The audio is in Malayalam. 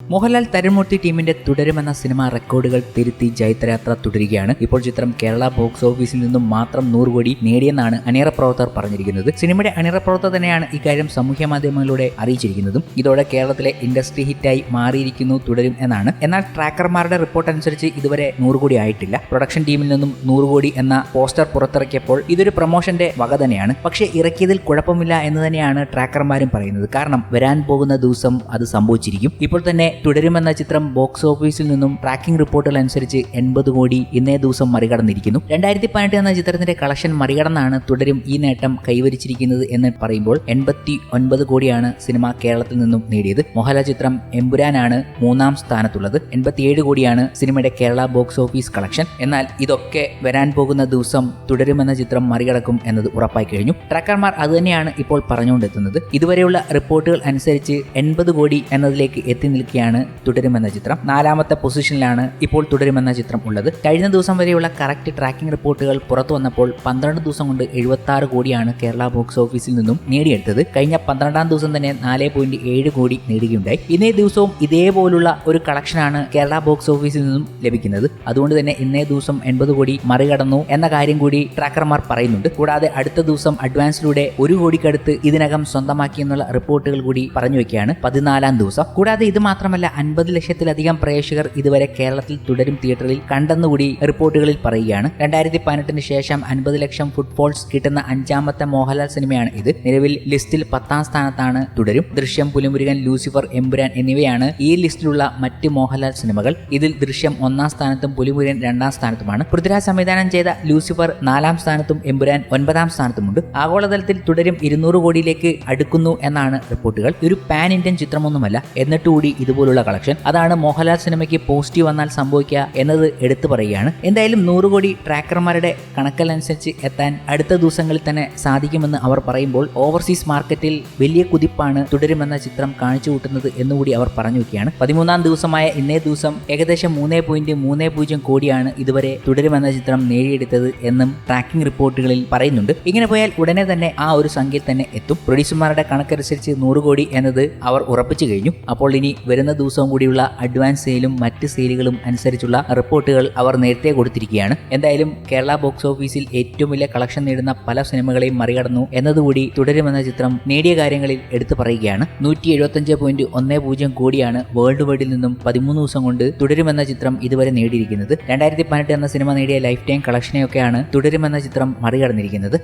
മോഹൻലാൽ തരുൺമൂർത്തി ടീമിന്റെ തുടരുമെന്ന സിനിമ റെക്കോർഡുകൾ തിരുത്തി ജൈത്രയാത്ര തുടരുകയാണ്. ഇപ്പോൾ ചിത്രം കേരള ബോക്സ് ഓഫീസിൽ നിന്നും മാത്രം നൂറ് കോടി നേടിയെന്നാണ് അണിയറ പ്രവർത്തകർ പറഞ്ഞിരിക്കുന്നത്. സിനിമയുടെ അണിയറ പ്രവർത്തകർ തന്നെയാണ് ഇക്കാര്യം സാമൂഹ്യ മാധ്യമങ്ങളിലൂടെ അറിയിച്ചിരിക്കുന്നതും. ഇതോടെ കേരളത്തിലെ ഇൻഡസ്ട്രി ഹിറ്റായി മാറിയിരിക്കുന്നു തുടരും എന്നാണ്. എന്നാൽ ട്രാക്കർമാരുടെ റിപ്പോർട്ട് അനുസരിച്ച് ഇതുവരെ നൂറ് കോടി ആയിട്ടില്ല. പ്രൊഡക്ഷൻ ടീമിൽ നിന്നും നൂറ് കോടി എന്ന പോസ്റ്റർ പുറത്തിറക്കിയപ്പോൾ ഇതൊരു പ്രൊമോഷന്റെ വക തന്നെയാണ്. പക്ഷേ ഇറക്കിയതിൽ കുഴപ്പമില്ല എന്ന് തന്നെയാണ് ട്രാക്കർമാരും പറയുന്നത്. കാരണം വരാൻ പോകുന്ന ദിവസം അത് സംഭവിച്ചിരിക്കും. ഇപ്പോൾ തന്നെ തുടരുമെന്ന ചിത്രം ബോക്സ് ഓഫീസിൽ നിന്നും ട്രാക്കിംഗ് റിപ്പോർട്ടുകൾ അനുസരിച്ച് എൺപത് കോടി ഇന്നേ ദിവസം മറികടന്നിരിക്കുന്നു. രണ്ടായിരത്തി പതിനെട്ട് എന്ന ചിത്രത്തിന്റെ കളക്ഷൻ മറികടന്നാണ് തുടരും ഈ നേട്ടം കൈവരിച്ചിരിക്കുന്നത് എന്ന് പറയുമ്പോൾ എൺപത്തി ഒൻപത് കോടിയാണ് സിനിമ കേരളത്തിൽ നിന്നും നേടിയത്. മോഹല ചിത്രം എമ്പുരാനാണ് മൂന്നാം സ്ഥാനത്തുള്ളത്. എൺപത്തിയേഴ് കോടിയാണ് സിനിമയുടെ കേരള ബോക്സ് ഓഫീസ് കളക്ഷൻ. എന്നാൽ ഇതൊക്കെ വരാൻ പോകുന്ന ദിവസം തുടരുമെന്ന ചിത്രം മറികടക്കും എന്നത് ഉറപ്പായി കഴിഞ്ഞു. ട്രാക്കർമാർ അതുതന്നെയാണ് ഇപ്പോൾ പറഞ്ഞുകൊണ്ടെത്തുന്നത്. ഇതുവരെയുള്ള റിപ്പോർട്ടുകൾ അനുസരിച്ച് എൺപത് കോടി എന്നതിലേക്ക് എത്തി നിൽക്കുകയാണ് തുടരുമെന്ന ചിത്രം. നാലാമത്തെ പൊസിഷനിലാണ് ഇപ്പോൾ തുടരുമെന്ന ചിത്രം ഉള്ളത്. കഴിഞ്ഞ ദിവസം വരെയുള്ള കറക്റ്റ് ട്രാക്കിംഗ് റിപ്പോർട്ടുകൾ പുറത്തു വന്നപ്പോൾ പന്ത്രണ്ട് ദിവസം കൊണ്ട് എഴുപത്തി കോടിയാണ് കേരള ബോക്സ് ഓഫീസിൽ നിന്നും നേടിയെടുത്തത്. കഴിഞ്ഞ പന്ത്രണ്ടാം ദിവസം തന്നെ നാല് പോയിന്റ് ഏഴ് കോടി നേടുകയുണ്ടായി. ഇന്നേ ദിവസവും ഇതേപോലുള്ള ഒരു കളക്ഷനാണ് കേരള ബോക്സ് ഓഫീസിൽ നിന്നും ലഭിക്കുന്നത്. അതുകൊണ്ട് തന്നെ ഇന്നേ ദിവസം എൺപത് കോടി മറികടന്നു എന്ന കാര്യം കൂടി ട്രാക്കർമാർ പറയുന്നുണ്ട്. കൂടാതെ അടുത്ത ദിവസം അഡ്വാൻസിലൂടെ ഒരു കോടിക്കടുത്ത് ഇതിനകം സ്വന്തമാക്കി എന്നുള്ള റിപ്പോർട്ടുകൾ കൂടി പറഞ്ഞു വെക്കുകയാണ് പതിനാലാം ദിവസം. കൂടാതെ ഇത് മാത്രമല്ല അൻപത് ലക്ഷത്തിലധികം പ്രേക്ഷകർ ഇതുവരെ കേരളത്തിൽ തുടരും തിയേറ്ററിൽ കണ്ടെന്നുകൂടി റിപ്പോർട്ടുകളിൽ പറയുകയാണ്. രണ്ടായിരത്തി പതിനെട്ടിന് ശേഷം അൻപത് ലക്ഷം ഫുട്ബോൾസ് കിട്ടുന്ന അഞ്ചാമത്തെ മോഹൻലാൽ സിനിമയാണ് ഇത്. നിലവിൽ ലിസ്റ്റിൽ പത്താം സ്ഥാനത്താണ് തുടരും. ദൃശ്യം പുലിമുരുകൻ ലൂസിഫർ എമ്പുരാൻ എന്നിവയാണ് ഈ ലിസ്റ്റിലുള്ള മറ്റ് മോഹൻലാൽ സിനിമകൾ. ഇതിൽ ദൃശ്യം ഒന്നാം സ്ഥാനത്തും പുലിമുരുകൻ രണ്ടാം സ്ഥാനത്തുമാണ്. പൃഥ്വിരാജ് സംവിധാനം ചെയ്ത ലൂസിഫർ നാലാം സ്ഥാനത്തും എമ്പുരാൻ ഒൻപതാം സ്ഥാനത്തുമുണ്ട്. ആഗോളതലത്തിൽ തുടരും ഇരുന്നൂറ് കോടിയിലേക്ക് അടുക്കുന്നു എന്നാണ് റിപ്പോർട്ടുകൾ. ഒരു പാൻ ഇന്ത്യൻ ചിത്രമൊന്നുമല്ല. എന്നിട്ടുകൂടി ഇതുപോലുള്ള കളക്ഷൻ. അതാണ് മോഹൻലാൽ സിനിമയ്ക്ക് പോസിറ്റീവ് വന്നാൽ സംഭവിക്കുക എന്നത് എടുത്തു പറയുകയാണ്. എന്തായാലും നൂറ് കോടി ട്രാക്കർമാരുടെ കണക്കനുസരിച്ച് എത്താൻ അടുത്ത ദിവസങ്ങളിൽ തന്നെ സാധിക്കുമെന്ന് അവർ പറയുമ്പോൾ ഓവർസീസ് മാർക്കറ്റിൽ വലിയ കുതിപ്പാണ് തുടരുമെന്ന ചിത്രം കാണിച്ചു കൂട്ടുന്നത് എന്നുകൂടി അവർ പറഞ്ഞു വയ്ക്കുകയാണ് പതിമൂന്നാം ദിവസമായ ഇന്നേ ദിവസം ഏകദേശം മൂന്നേ പോയിന്റ് മൂന്നേ പൂജ്യം കോടിയാണ് ഇതുവരെ തുടരുമെന്ന ചിത്രം നേടിയെടുത്തത് എന്നും ട്രാക്കിംഗ് റിപ്പോർട്ടുകളിൽ പറയുന്നുണ്ട്. ഇങ്ങനെ പോയാൽ ഉടനെ തന്നെ ആ ഒരു സംഖ്യയിൽ തന്നെ എത്തും. പ്രൊഡ്യൂസർമാരുടെ കണക്കനുസരിച്ച് നൂറ് കോടി എന്നത് അവർ ഉറപ്പിച്ചു കഴിഞ്ഞു. അപ്പോൾ ഇനി വരുന്ന ദിവസവും കൂടിയുള്ള അഡ്വാൻസ് സെയിലും മറ്റ് സെയിലുകളും അനുസരിച്ചുള്ള റിപ്പോർട്ടുകൾ അവർ നേരത്തെ കൊടുത്തിരിക്കുകയാണ്. എന്തായാലും കേരള ബോക്സ് ഓഫീസിൽ ഏറ്റവും വലിയ കളക്ഷൻ നേടുന്ന പല സിനിമകളെയും മറികടന്നു എന്നതുകൂടി തുടരുമെന്ന ചിത്രം നേടിയ കാര്യങ്ങളിൽ എടുത്തു പറയുകയാണ്. നൂറ്റി പോയിന്റ് ഒന്ന് പൂജ്യം കോടിയാണ് വേൾഡ് വൈഡിൽ നിന്നും പതിമൂന്ന് ദിവസം കൊണ്ട് തുടരുമെന്ന ചിത്രം ഇതുവരെ നേടിയിരിക്കുന്നത്. രണ്ടായിരത്തി പതിനെട്ട് എന്ന സിനിമ നേടിയ ലൈഫ് ടൈം കളക്ഷനെയൊക്കെയാണ് തുടരുമെന്ന ചിത്രം മറികടന്നിരിക്കുന്നത്.